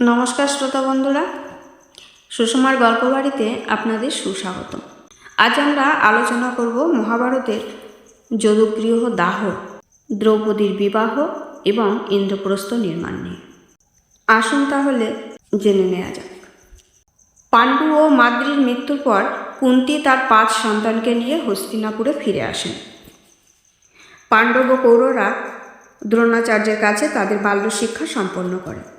নমস্কার শ্রোতা বন্ধুরা। সুষমার গল্প বাড়িতে আপনাদের সুস্বাগত আজ আমরা আলোচনা করব মহাভারতের যদুগৃহ দাহ, দ্রৌপদীর বিবাহ এবং ইন্দ্রপ্রস্থ নির্মাণ নিয়ে। আসুন তাহলে জেনে নেওয়া যাক। পাণ্ডু ও মাদ্রির মৃত্যুর পর কুন্তি তার পাঁচ সন্তানকে নিয়ে হস্তিনাপুরে ফিরে আসেন। পাণ্ডব ও কৌররা দ্রোণাচার্যের কাছে তাদের বাল্য শিক্ষা সম্পন্ন করে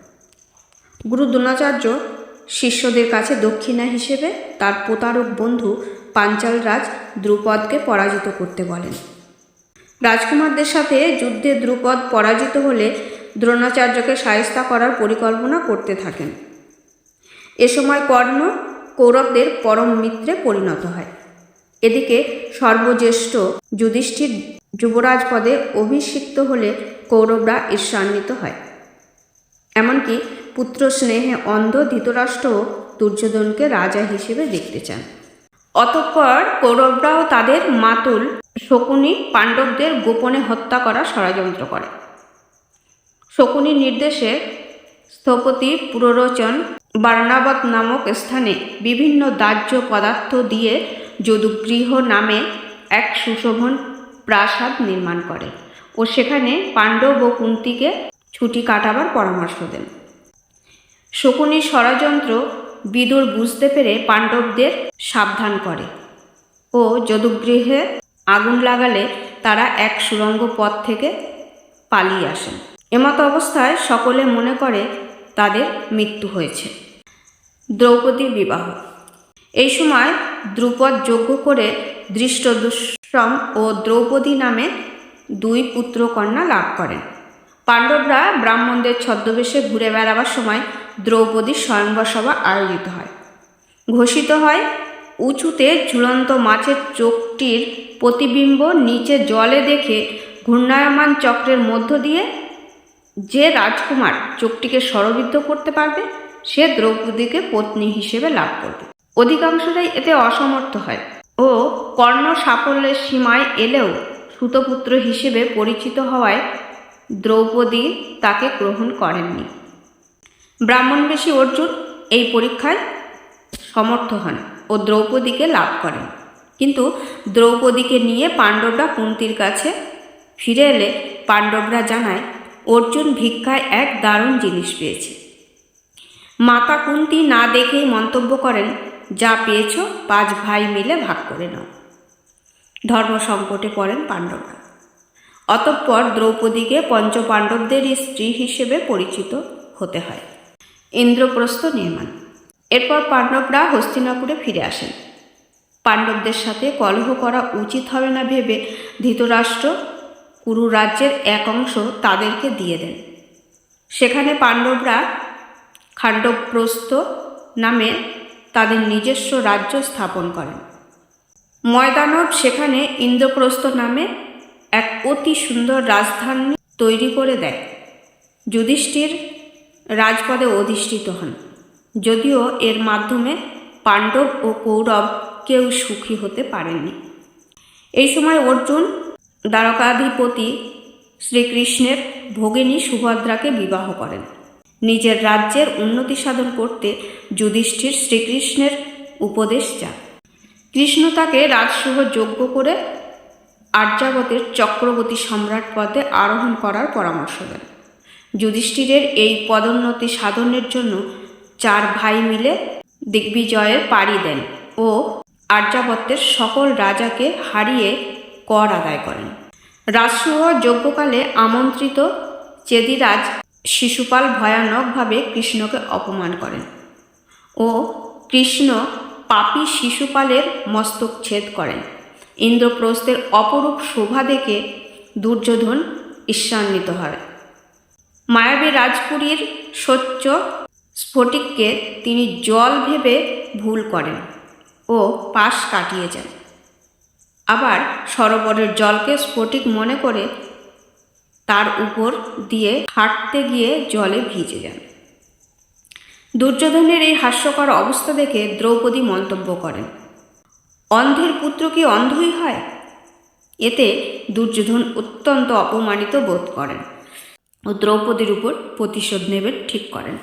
গুরু দ্রোণাচার্য শিষ্যদের কাছে দক্ষিণা হিসেবে তার প্রতারক বন্ধু পাঞ্চাল রাজ দ্রুপদকে পরাজিত করতে বলেন। রাজকুমারদের সাথে যুদ্ধে দ্রুপদ পরাজিত হলে দ্রোণাচার্যকে সায়স্তা করার পরিকল্পনা করতে থাকেন। এ সময় কর্ণ কৌরবদের পরম মিত্রে পরিণত হয়। এদিকে সর্বজ্যেষ্ঠ যুধিষ্ঠির যুবরাজ পদে অভিষিক্ত হলে কৌরবরা ঈর্ষান্বিত হয়। এমনকি পুত্র স্নেহে অন্ধ ধৃতরাষ্ট্র দুর্যোধনকে রাজা হিসেবে দেখতে চান। অতঃপর কৌরবরাও তাদের মাতুল, শকুনি পাণ্ডবদের গোপনে হত্যা করার ষড়যন্ত্র করে। শকুনির নির্দেশে স্থপতি পুররোচন বারণাবত নামক স্থানে বিভিন্ন দাহ্য পদার্থ দিয়ে যদুগৃহ নামে এক সুশোভন প্রাসাদ নির্মাণ করে ও সেখানে পাণ্ডব ও কুন্তিকে ছুটি কাটাবার পরামর্শ দেন। শকুনির ষড়যন্ত্র বিদুর বুঝতে পেরে পাণ্ডবদের সাবধান করে। ও যদুগৃহে আগুন লাগালে তারা এক সুরঙ্গ পথ থেকে পালিয়ে আসেন। এমত অবস্থায় সকলে মনে করে তাদের মৃত্যু হয়েছে। দ্রৌপদীর বিবাহ। এই সময় দ্রুপদ যজ্ঞ করে দৃষ্ট দৃষ্টদুশ্রম ও দ্রৌপদী নামে দুই পুত্র কন্যা লাভ করেন। পাণ্ডবরা ব্রাহ্মণদের ছদ্মবেশে ঘুরে বেড়াবার সময় দ্রৌপদীর স্বয়ংবর সভা আয়োজিত হয়। ঘোষিত হয়, উঁচুতে ঝুলন্ত মাছের চোখটির প্রতিবিম্ব নিচে জলে দেখে ঘূর্ণায়মান চক্রের মধ্য দিয়ে যে রাজকুমার চোখটিকে স্বরবিদ্ধ করতে পারবে, সে দ্রৌপদীকে পত্নী হিসেবে লাভ করবে। অধিকাংশরাই এতে অসমর্থ হয় ও কর্ণ সাফল্যের সীমায় এলেও সুতপুত্র হিসেবে পরিচিত হওয়ায় দ্রৌপদী তাকে গ্রহণ করেননি। ব্রাহ্মণবেশী অর্জুন এই পরীক্ষায় সমর্থ হন ও দ্রৌপদীকে লাভ করেন। কিন্তু দ্রৌপদীকে নিয়ে পাণ্ডবরা কুন্তির কাছে ফিরে এলে পাণ্ডবরা জানায়, অর্জুন ভিক্ষায় এক দারুণ জিনিস পেয়েছে। মাতা কুন্তি না দেখেই মন্তব্য করেন, যা পেয়েছ, পাঁচ ভাই মিলে ভাগ করে নাও। ধর্ম সংকটে পড়েন পাণ্ডবরা। অতঃপর দ্রৌপদীকে পঞ্চপাণ্ডবদের স্ত্রী হিসেবে পরিচিত হতে হয়। ইন্দ্রপ্রস্থ নির্মাণ। এরপর পাণ্ডবরা হস্তিনাপুরে ফিরে আসেন। পাণ্ডবদের সাথে কলহ করা উচিত হবে না ভেবে ধৃতরাষ্ট্র কুরু রাজ্যের এক অংশ তাদেরকে দিয়ে দেন। সেখানে পাণ্ডবরা খাণ্ডবপ্রস্থ নামে তাদের নিজস্ব রাজ্য স্থাপন করেন। ময়দানব সেখানে ইন্দ্রপ্রস্থ নামে এক অতি সুন্দর রাজধানী তৈরি করে দেয়। যুধিষ্ঠির রাজপদে অধিষ্ঠিত হন। যদিও এর মাধ্যমে পাণ্ডব ও কৌরব কেউ সুখী হতে পারেননি। এই সময় অর্জুন দ্বারকাধিপতি শ্রীকৃষ্ণের ভগিনী সুভদ্রাকে বিবাহ করেন। নিজের রাজ্যের উন্নতি সাধন করতে যুধিষ্ঠির শ্রীকৃষ্ণের উপদেশ চান। কৃষ্ণ তাকে রাজসহ যোগ্য করে আর্যাবতের চক্রবর্তী সম্রাট পদে আরোহণ করার পরামর্শ দেন। যুধিষ্ঠিরের এই পদোন্নতি সাধনের জন্য চার ভাই মিলে দিগ্বিজয়ের পাড়ি দেন ও আর্যাবত্যের সকল রাজাকে হারিয়ে কর আদায় করেন। রাজসূহ যজ্ঞকালে আমন্ত্রিত চেদিরাজ শিশুপাল ভয়ানকভাবে কৃষ্ণকে অপমান করেন ও কৃষ্ণ পাপী শিশুপালের মস্তক ছেদ করেন। ইন্দ্রপ্রস্থের অপরূপ শোভা দেখে দুর্যোধন ঈর্ষান্বিত হয়। মায়াবী রাজপুরীর স্বচ্ছ স্ফটিককে তিনি জল ভেবে ভুল করেন ও পাশ কাটিয়ে যান। আবার সরোবরের জলকে স্ফটিক মনে করে তার উপর দিয়ে হাঁটতে গিয়ে জলে ভিজে যান। দুর্যোধনের এই হাস্যকর অবস্থা দেখে দ্রৌপদী মন্তব্য করেন, অন্ধের পুত্র কি অন্ধই হয়? এতে দুর্যোধন অত্যন্ত অপমানিত বোধ করেন। ও দ্রৌপদীর উপর প্রতিশোধ নেবেন ঠিক করেন।